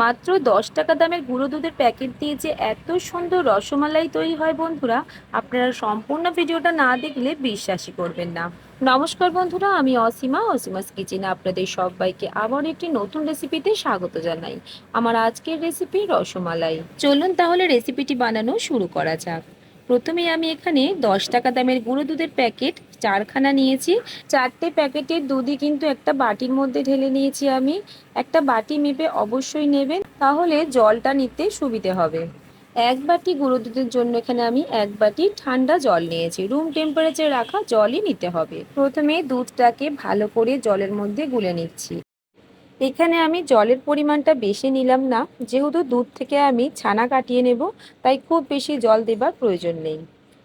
মাত্র দশ টাকা দামের গুঁড়ো দুধের প্যাকেট দিয়ে যে এত সুন্দর রসমালাই তৈরি হয় বন্ধুরা, আপনারা সম্পূর্ণ ভিডিওটা না দেখলে বিশ্বাসই করবেন না। নমস্কার বন্ধুরা, আমি অসীমা, অসীমাস কিচেনে আপনাদের সবাইকে আবার একটি নতুন রেসিপিতে স্বাগত জানাই। আমার আজকের রেসিপি রসমালাই। চলুন তাহলে রেসিপিটি বানানো শুরু করা যাক। প্রথমে আমি এখানে দশ টাকা দামের গুঁড়ো দুধের প্যাকেট চারখানা নিয়েছি। চারটে প্যাকেটের দুধই কিন্তু একটা বাটির মধ্যে ঢেলে নিয়েছি আমি। একটা বাটি মেপে অবশ্যই নেবেন, তাহলে জলটা নিতে সুবিধে হবে। এক বাটি গুঁড়ো দুধের জন্য এখানে আমি এক বাটি ঠান্ডা জল নিয়েছি। রুম টেম্পারেচার রাখা জলই নিতে হবে। প্রথমে দুধটাকে ভালো করে জলের মধ্যে গুলে নিচ্ছি। এখানে আমি জলের পরিমাণটা বেশি নিলাম না। যেহেতু দুধ থেকে আমি ছানা কাটিয়ে নেব, তাই খুব বেশি জল দেবার প্রয়োজন নেই।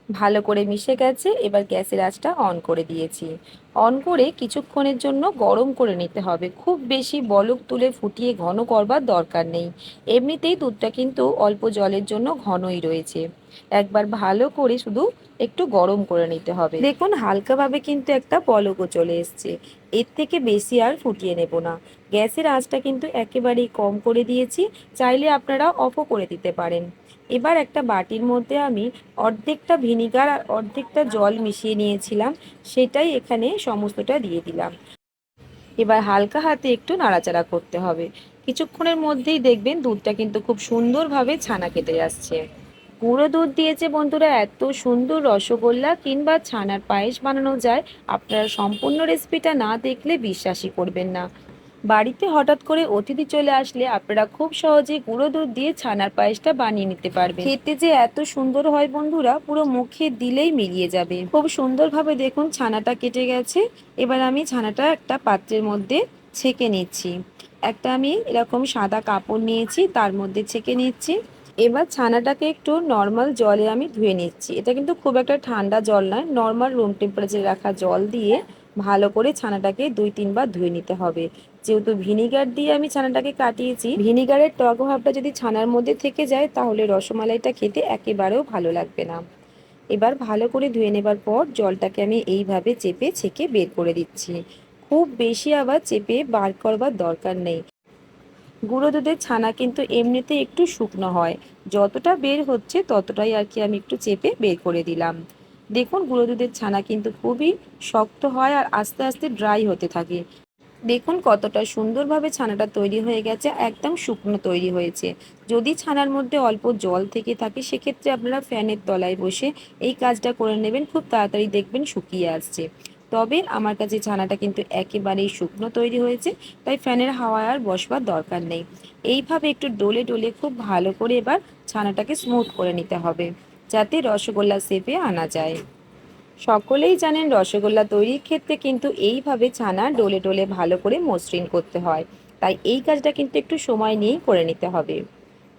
ভালো করে মিশে গেছে, এবার গ্যাসের আঁচটা অন করে দিয়েছি। অন করে কিছুক্ষণের জন্য গরম করে নিতে হবে। খুব বেশি বলক তুলে ফুটিয়ে ঘন করবার দরকার নেই। এমনিতেই দুধটা কিন্তু অল্প জলের জন্য ঘনই রয়েছে। একবার ভালো করে শুধু একটু গরম করে নিতে হবে। দেখুন, হালকাভাবে কিন্তু একটা বলকও চলে এসছে। এর থেকে বেশি আর ফুটিয়ে নেব না। গ্যাসের আঁচটা কিন্তু একেবারেই কম করে দিয়েছি, চাইলে আপনারা অফও করে দিতে পারেন। এবার একটা বাটির মধ্যে আমি অর্ধেকটা ভিনিগার আর অর্ধেকটা জল মিশিয়ে নিয়েছিলাম, সেটাই এখানে সমস্তটা দিয়ে দিলাম। এবার হালকা হাতে একটু নাড়াচাড়া করতে হবে। কিছুক্ষণের মধ্যেই দেখবেন দুধটা কিন্তু খুব সুন্দরভাবে ছানা কেটে যাচ্ছে গুঁড়ো দুধ দিয়েছে বন্ধুরা, এত সুন্দর রসগোল্লা কিংবা ছানার পায়েস বানানো যায়, আপনারা সম্পূর্ণ রেসিপিটা না দেখলে বিশ্বাসই করবেন না। বাড়িতে হঠাৎ করে অতিথি চলে আসলে আপনারা খুব সহজে গুঁড়ো দুধ দিয়ে ছানার পায়েসটা বানিয়ে নিতে পারবেন। খেতে যে এত সুন্দর হয় বন্ধুরা, পুরো মুখে দিলেই মিলিয়ে যাবে। খুব সুন্দরভাবে দেখুন ছানাটা কেটে গেছে। এবার আমি ছানাটা একটা পাত্রের মধ্যে ছেঁকে নিচ্ছি। একটা আমি এরকম সাদা কাপড় নিয়েছি, তার মধ্যে ছেঁকে নিচ্ছি। এবার ছানাটাকে একটু নর্মাল জলে আমি ধুয়ে নিচ্ছি। এটা কিন্তু খুব একটা ঠান্ডা জল নয়, নর্মাল রুম টেম্পারেচারে রাখা জল দিয়ে ভালো করে ছানাটাকে দুই তিনবার ধুয়ে নিতে হবে। যেহেতু ভিনিগার দিয়ে আমি ছানাটাকে কাটিয়েছি, ভিনিগারের টক ভাবটা যদি ছানার মধ্যে থেকে যায়, তাহলে রসমালাইটা খেতে একেবারেও ভালো লাগবে না। এবার ভালো করে ধুয়ে নেবার পর জলটাকে আমি এইভাবে চেপে ছেঁকে বের করে দিচ্ছি। খুব বেশি আবার চেপে বার করবার দরকার নেই। গুঁড়ো দুধের ছানা কিন্তু এমনিতে একটু শুকনো হয়। যতটা বের হচ্ছে, ততটাই আর কি আমি একটু চেপে বের করে দিলাম। দেখুন, গুঁড়ো দুধের ছানা কিন্তু খুবই শক্ত হয় আর আস্তে আস্তে ড্রাই হতে থাকে। দেখুন কতটা সুন্দরভাবে ছানাটা তৈরি হয়ে গেছে, একদম শুকনো তৈরি হয়েছে। যদি ছানার মধ্যে অল্প জল থেকে থাকে, সেক্ষেত্রে আপনারা ফ্যানের তলায় বসে এই কাজটা করে নেবেন, খুব তাড়াতাড়ি দেখবেন শুকিয়ে আসছে। তবে আমার কাছে ছানাটা কিন্তু একেবারেই শুকনো তৈরি হয়েছে, তাই ফ্যানের হাওয়া আর বসবার দরকার নেই। এইভাবে একটু ডলে ডলে খুব ভালো করে এবার ছানাটাকে স্মুথ করে নিতে হবে, যাতে রসগোল্লা শেপে আনা যায়। সকলেই জানেন রসগোল্লা তৈরির ক্ষেত্রে কিন্তু এইভাবে ছানা ডলে ডলে ভালো করে মসৃণ করতে হয়। তাই এই কাজটা কিন্তু একটু সময় নিয়েই করে নিতে হবে।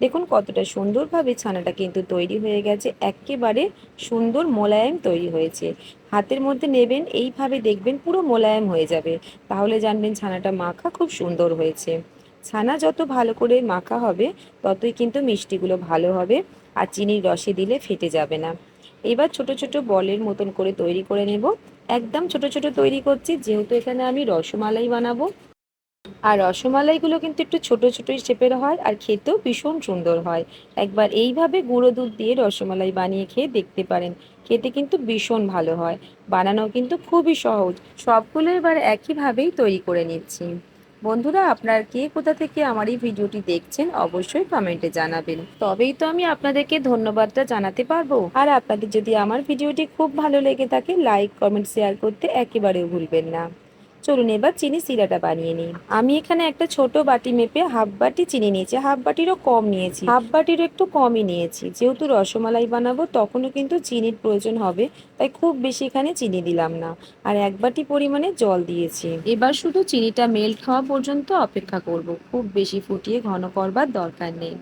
দেখুন কতটা সুন্দরভাবে ছানাটা কিন্তু তৈরি হয়ে গেছে। একেবারে সুন্দর মোলায়েম তৈরি হয়েছে। হাতের মধ্যে নেবেন, এইভাবে দেখবেন পুরো মোলায়েম হয়ে যাবে। তাহলে জানবেন ছানাটা মাখা খুব সুন্দর হয়েছে। ছানা যত ভালো করে মাখা হবে, ততই কিন্তু মিষ্টিগুলো ভালো হবে। আর চিনির রসে দিলে ফেটে যাবে না। এবার ছোট ছোট বলের মতন করে তৈরি করে নেব। একদম ছোট ছোট তৈরি করছি, যেহেতু এখানে আমি রসমালাই বানাবো। আর রসমালাইগুলো কিন্তু একটু ছোট ছোট শেপের হয় আর খেতেও ভীষণ সুন্দর হয়। একবার এইভাবে গুঁড়ো দুধ দিয়ে রসমালাই বানিয়ে খেয়ে দেখতে পারেন, খেতে কিন্তু ভীষণ ভালো হয়। বানানো কিন্তু খুবই সহজ। সবগুলো এবার একইভাবেই তৈরি করে নিচ্ছি। বন্ধুরা, আপনার কে কোথা থেকে আমার এই ভিডিওটি দেখছেন অবশ্যই কমেন্টে জানাবেন। তবেই তো আমি আপনাদেরকে ধন্যবাদটা জানাতে পারব। আর আপনাদের যদি আমার ভিডিওটি খুব ভালো লেগে থাকে লাইক কমেন্ট শেয়ার করতে একেবারেও ভুলবেন না। চলুন এবার চিনি সিরাটা বানিয়ে নিই। আমি এখানে একটা ছোট বাটি মেপে হাফ বাটি চিনি নিয়েছি, হাফ বাটিরও কম নিয়েছি। হাফ বাটিরও একটু কমই নিয়েছি। যেহেতু রসমালাই বানাবো, তখনও কিন্তু চিনির প্রয়োজন হবে, তাই খুব বেশি এখানে চিনি দিলাম না। আর এক বাটি পরিমাণে জল দিয়েছি। এবার শুধু চিনিটা মেল্ট হওয়া পর্যন্ত অপেক্ষা করব। খুব বেশি ফুটিয়ে ঘন করবার দরকার নেই।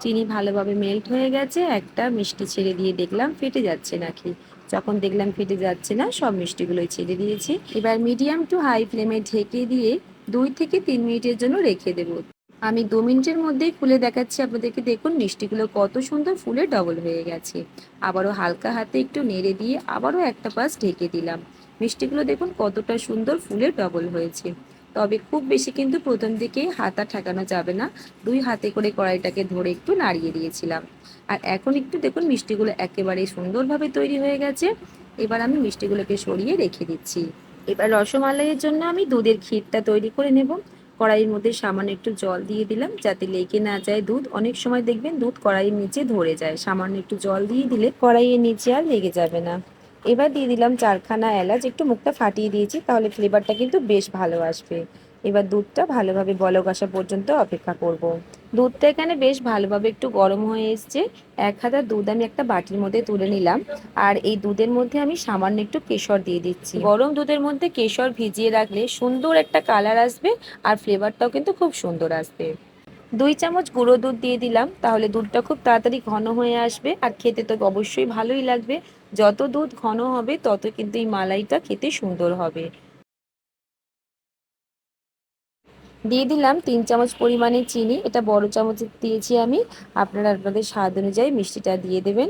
চিনি ভালোভাবে মেল্ট হয়ে গেছে, একটা মিষ্টি ছেড়ে দিয়ে দেখলাম ফেটে যাচ্ছে নাকি। যখন দেখলাম ফেটে যাচ্ছে না, সব মিষ্টিগুলোই ছেড়ে দিয়েছি। এবার মিডিয়াম টু হাই ফ্লেমে ঢেকে দিয়ে দুই থেকে তিন মিনিটের জন্য রেখে দেব। আমি দু মিনিটের মধ্যেই খুলে দেখাচ্ছি আপনাদেরকে। দেখুন, মিষ্টিগুলো কত সুন্দর ফুলে ডবল হয়ে গেছে। আবারও হালকা হাতে একটু নেড়ে দিয়ে আবারও একটা পাশ ঢেকে দিলাম। মিষ্টিগুলো দেখুন কতটা সুন্দর ফুলে ডবল হয়েছে। তবে খুব বেশি কিন্তু প্রথম দিকেই হাতা ঠেকানো যাবে না। দুই হাতে করে কড়াইটাকে ধরে একটু নাড়িয়ে দিয়েছিলাম। আর এখন একটু দেখুন মিষ্টিগুলো একেবারে সুন্দরভাবে তৈরি হয়ে গেছে। এবার আমি মিষ্টিগুলোকে সরিয়ে রেখে দিচ্ছি। এবার রসমালাইয়ের জন্য আমি দুধের ক্ষীরটা তৈরি করে নেব। কড়াইয়ের মধ্যে সামান্য একটু জল দিয়ে দিলাম যাতে লেগে না যায় দুধ। অনেক সময় দেখবেন দুধ কড়াইয়ের নিচে ধরে যায়। সামান্য একটু জল দিয়ে দিলে কড়াইয়ের নিচে আর লেগে যাবে না। এবার দিয়ে দিলাম চারখানা এলাচ, একটু মুখটা ফাটিয়ে দিয়েছি, তাহলে ফ্লেভারটা কিন্তু বেশ ভালো আসবে। এবার দুধটা ভালোভাবে বলক আসা পর্যন্ত অপেক্ষা করব। দুধটা এখানে বেশ ভালোভাবে একটু গরম হয়ে এসছে। এক হাজার দুধ আমি একটা বাটির মধ্যে তুলে নিলাম। আর এই দুধের মধ্যে আমি সামান্য একটু কেশর দিয়ে দিচ্ছি। গরম দুধের মধ্যে কেশর ভিজিয়ে রাখলে সুন্দর একটা কালার আসবে আর ফ্লেভারটাও কিন্তু খুব সুন্দর আসবে। দুই চামচ গুঁড়ো দুধ দিয়ে দিলাম, তাহলে দুধটা খুব তাড়াতাড়ি ঘন হয়ে আসবে। আর খেতে তো অবশ্যই ভালোই লাগবে। যত দুধ ঘন হবে, তত কিন্তু এই মালাইটা খেতে সুন্দর হবে। দিয়ে দিলাম তিন চামচ পরিমাণে চিনি, এটা বড় চামচ দিয়েছি আমি। আপনারা আপনাদের স্বাদ অনুযায়ী মিষ্টিটা দিয়ে দেবেন।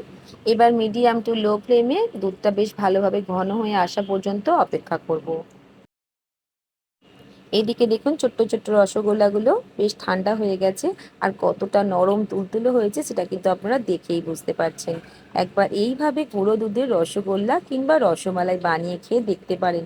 এবার মিডিয়াম টু লো ফ্লেমে দুধটা বেশ ভালোভাবে ঘন হয়ে আসা পর্যন্ত অপেক্ষা করব। এদিকে দেখুন ছোট্ট ছোট্ট রসগোল্লাগুলো বেশ ঠান্ডা হয়ে গেছে আর কতটা নরম তুলতুলো হয়েছে সেটা কিন্তু আপনারা দেখেই বুঝতে পারছেন। একবার এইভাবে গুঁড়ো দুধের রসগোল্লা কিংবা রসমালাই বানিয়ে খেয়ে দেখতে পারেন।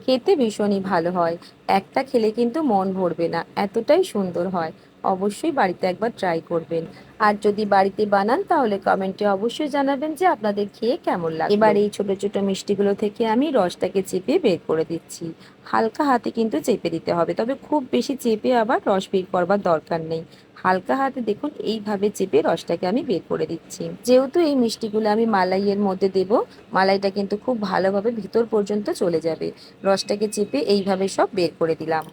খেতে ভীষণই ভালো হয়। একটা খেলে কিন্তু মন ভরবে না, এতটাই সুন্দর হয়। অবশ্যই বাড়িতে একবার ট্রাই করবেন। আর যদি বাড়িতে বানান, তাহলে কমেন্টে অবশ্যই জানাবেন যে আপনাদের খেয়ে কেমন লাগে এবার এই ছোট ছোট মিষ্টিগুলো থেকে আমি রসটাকে চেপে বের করে দিচ্ছি। হালকা হাতে কিন্তু চেপে দিতে হবে, তবে খুব বেশি চেপে আবার রস বের করবার দরকার নেই। হালকা হাতে দেখুন, এইভাবে চেপে রসটাকে আমি বের করে দিচ্ছি। যেহেতু এই মিষ্টিগুলো আমি মালাইয়ের মধ্যে দেব, মালাইটা কিন্তু খুব ভালোভাবে ভিতর পর্যন্ত চলে যাবে। রসটাকে চেপে এইভাবে সব বের করে দিলাম।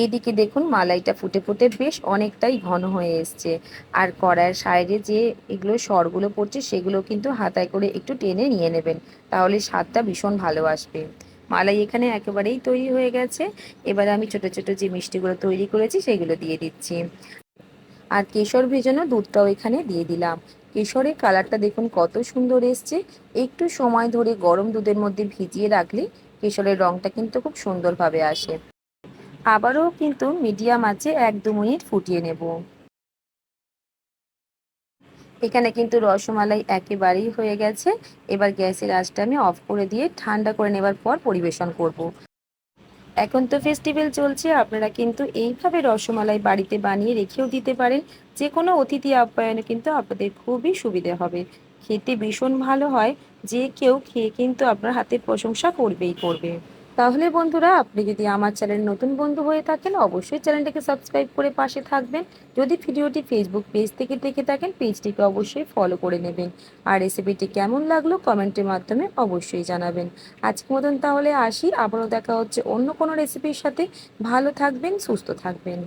এইদিকে দেখুন মালাইটা ফুটে ফুটে বেশ অনেকটাই ঘন হয়ে এসছে। আর কড়াইয়ের সাইডে যে এগুলো সরগুলো পড়ছে সেগুলো কিন্তু হাতায় করে একটু টেনে নিয়ে নেবেন, তাহলে স্বাদটা ভীষণ ভালো আসবে। মালাই এখানে একেবারেই তৈরি হয়ে গেছে। এবার আমি ছোট ছোট যে মিষ্টিগুলো তৈরি করেছি সেগুলো দিয়ে দিচ্ছি। আর কেশর ভেজানো দুধটাও এখানে দিয়ে দিলাম। কেশরের কালারটা দেখুন কত সুন্দর এসছে। একটু সময় ধরে গরম দুধের মধ্যে ভিজিয়ে রাখলে কেশরের রঙটা কিন্তু খুব সুন্দরভাবে আসে। আবারও কিন্তু মিডিয়াম আছে এক দু মিনিট ফুটিয়ে নেব। এখানে কিন্তু রসমালাই একেবারেই হয়ে গেছে। এবার গ্যাসের আঁচটা আমি অফ করে দিয়ে ঠান্ডা করে নেবার পর পরিবেশন করব। এখন তো ফেস্টিভ্যাল চলছে, আপনারা কিন্তু এইভাবে রসমালাই বাড়িতে বানিয়ে রেখেও দিতে পারেন। যে কোনো অতিথি আপ্যায়নে কিন্তু আপনাদের খুবই সুবিধে হবে। খেতে ভীষণ ভালো হয়, যে কেউ খেয়ে কিন্তু আপনার হাতের প্রশংসা করবেই করবে। তাহলে বন্ধুরা, আপনি যদি আমার চ্যানেল নতুন বন্ধু হয়ে থাকেন, অবশ্যই চ্যানেলটিকে সাবস্ক্রাইব করে পাশে থাকবেন। যদি ভিডিওটি ফেসবুক পেজ থেকে দেখে থাকেন পেজটিকে অবশ্যই ফলো করে নেবেন। আর রেসিপিটি কেমন লাগল কমেন্টের মাধ্যমে অবশ্যই জানাবেন। আজকের মতন তাহলে আসি। আবারও দেখা হচ্ছে অন্য কোনো রেসিপির সাথে। ভালো থাকবেন, সুস্থ থাকবেন।